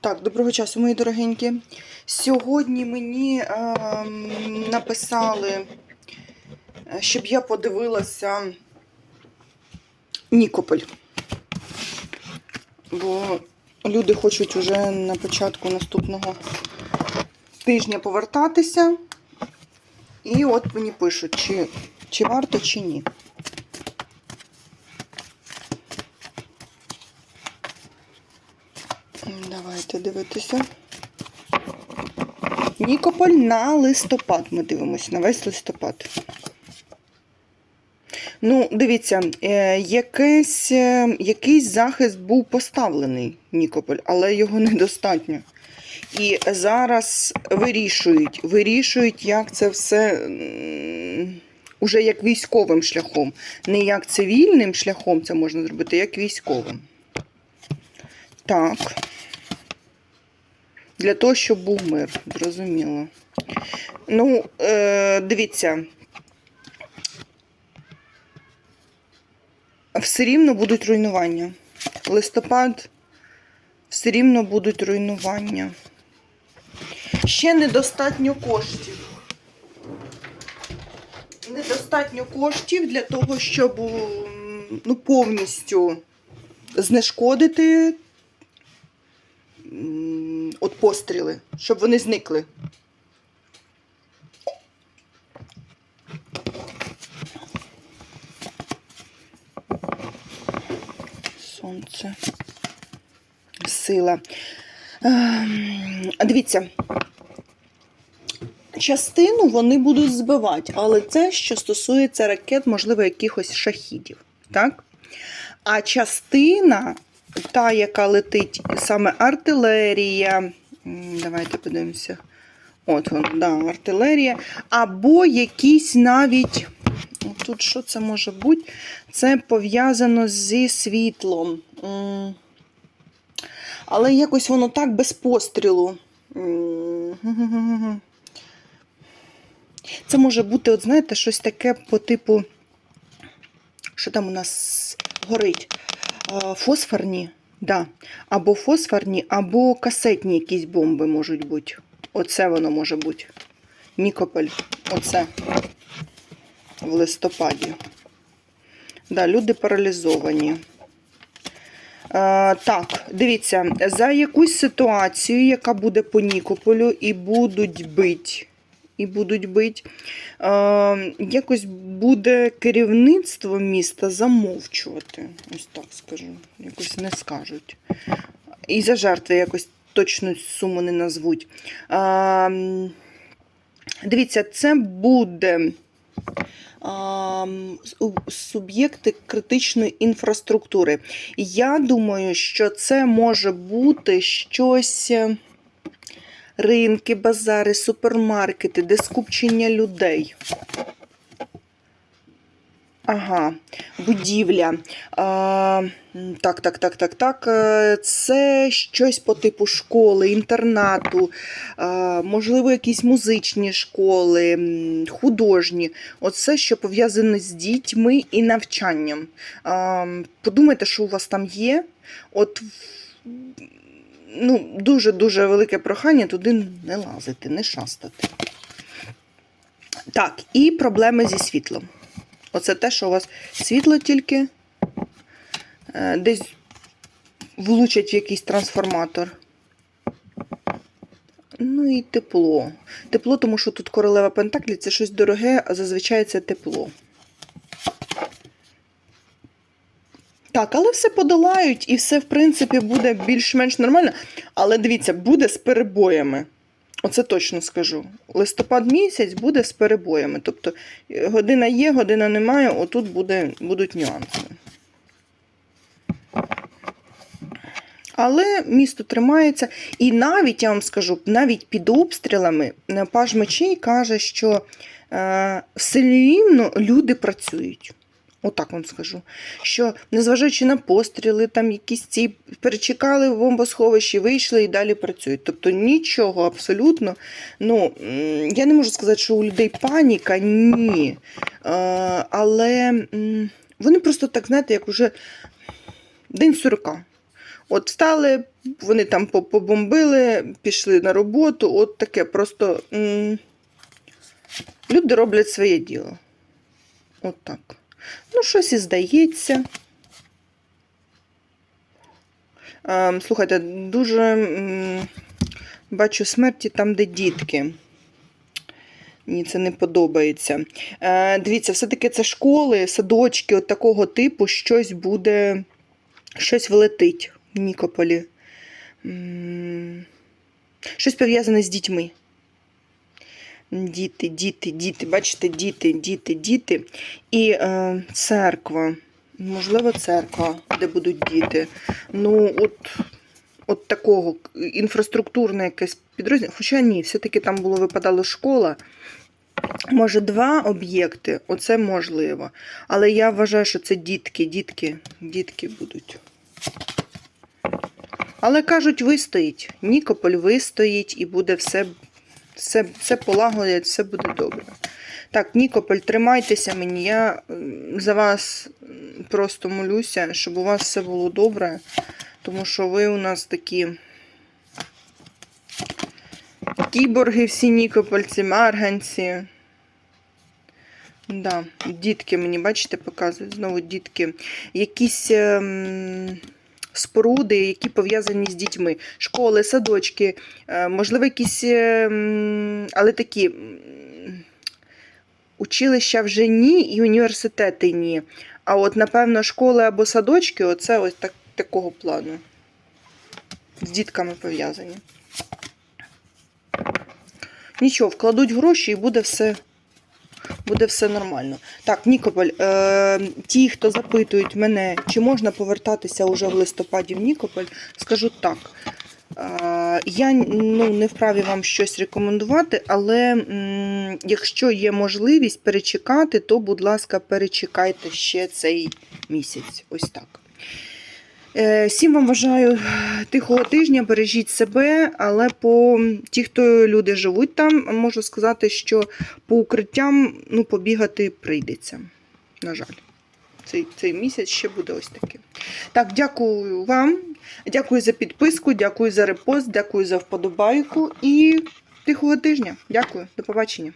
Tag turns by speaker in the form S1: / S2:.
S1: Так, доброго часу, мої дорогенькі. Сьогодні мені ем, написали, е, щоб я подивилася Нікополь. Бо люди хочуть уже на початку наступного тижня повертатися. І от мені пишуть, чи, чи варто, чи ні. Давайте дивитися. Нікополь на листопад. Ми дивимося, на весь листопад. Ну, дивіться, е, якийсь, е, якийсь захист був поставлений Нікополь, але його недостатньо. І зараз вирішують, вирішують, як це все уже як військовим шляхом. Не як цивільним шляхом це можна зробити, як військовим. Так. Для того, щоб був мир, зрозуміло. Ну, е, дивіться. Все рівно будуть руйнування. Листопад все рівно будуть руйнування. Ще недостатньо коштів. Недостатньо коштів для того, щоб ну, повністю знешкодити от постріли, щоб вони зникли. Сонце. Сила. Ем, Дивіться. Частину вони будуть збивати, але це що стосується ракет, можливо, якихось шахідів. Так? А частина, та, яка летить саме артилерія, давайте подивимося. От вона, да, артилерія, або якісь навіть. Тут що це може бути? Це пов'язано зі світлом. Але якось воно так без пострілу. Це може бути, от знаєте, щось таке по типу, що там у нас горить? Фосфорні, да. або фосфорні, або касетні якісь бомби можуть бути. Оце воно може бути. Нікополь. Оце. В листопаді. Да, люди паралізовані. Е, так, дивіться, за якусь ситуацію, яка буде по Нікополю, і будуть бить. І будуть бить. Е, якось буде керівництво міста замовчувати. Ось так скажу. Якось не скажуть. І за жертви якось точну суму не назвуть. Е, дивіться, це буде суб'єкти критичної інфраструктури. Я думаю, що це може бути щось. Ринки, базари, супермаркети, де скупчення людей. Ага, будівля. А, так, так, так, так, так. е, Це щось по типу школи, інтернату, а, можливо, якісь музичні школи, художні. Оце, що пов'язане з дітьми і навчанням. А, Подумайте, що у вас там є. От ну, дуже-дуже велике прохання туди не лазити, не шастати. Так, і проблеми зі світлом. Оце те, що у вас світло тільки е, десь влучать в якийсь трансформатор. Ну і тепло. Тепло, тому що тут королева Пентаклі це щось дороге, а зазвичай це тепло. Так, але все подолають і все, в принципі, буде більш-менш нормально. Але дивіться, буде з перебоями. Оце точно скажу. Листопад місяць буде з перебоями. Тобто е, година є, година немає, отут буде, будуть нюанси. Але місто тримається. І навіть, я вам скажу, навіть під обстрілами паж мечей каже, що е, все рівно люди працюють. Отак вам скажу. Що незважаючи на постріли, там якісь ці перечекали в бомбосховищі, вийшли і далі працюють. Тобто нічого абсолютно. Ну, я не можу сказати, що у людей паніка, ні. Е, але вони просто так, знаєте, як уже день сурка. От встали, вони там побомбили, пішли на роботу. От таке просто люди роблять своє діло. От так. Ну, щось і здається. Слухайте, дуже бачу смерті там, де дітки. Мені це не подобається. Е, дивіться, все-таки це школи, садочки от такого типу, щось буде, щось влетить в Нікополі. Щось пов'язане з дітьми. Діти, діти, діти, бачите, діти, діти, діти. І е, церква. Можливо, церква, де будуть діти. Ну, от, от такого інфраструктурне якесь підрозділ. Хоча ні, все-таки там було випадало школа. Може, два об'єкти, оце можливо. Але я вважаю, що це дітки, дітки, дітки будуть. Але кажуть, вистоїть. Нікополь вистоїть і буде все, все, все полагодять, все буде добре. Так, Нікополь, тримайтеся мені. Я за вас просто молюся, щоб у вас все було добре. Тому що ви у нас такі кіборги всі Нікопольці, марганці. Да, дітки мені, бачите, показують знову дітки. Якісь ем, споруди, які пов'язані з дітьми. Школи, садочки, е, можливо, якісь, ем, але такі училища вже ні, і університети ні. А от, напевно, школи або садочки, оце ось так, такого плану. З дітками пов'язані. Нічого, вкладуть гроші і буде все, буде все нормально. Так, Нікополь, е, ті, хто запитують мене, чи можна повертатися уже в листопаді в Нікополь, скажу так. Е, я ну, не вправі вам щось рекомендувати, але м, якщо є можливість перечекати, то, будь ласка, перечекайте ще цей місяць. Ось так. Е, Всім вам бажаю тихого тижня, бережіть себе, але по ті, хто люди живуть там, можу сказати, що по укриттям ну, побігати прийдеться. На жаль, цей, цей місяць ще буде ось таким. Так, дякую вам, дякую за підписку, дякую за репост, дякую за вподобайку і тихого тижня. Дякую, до побачення.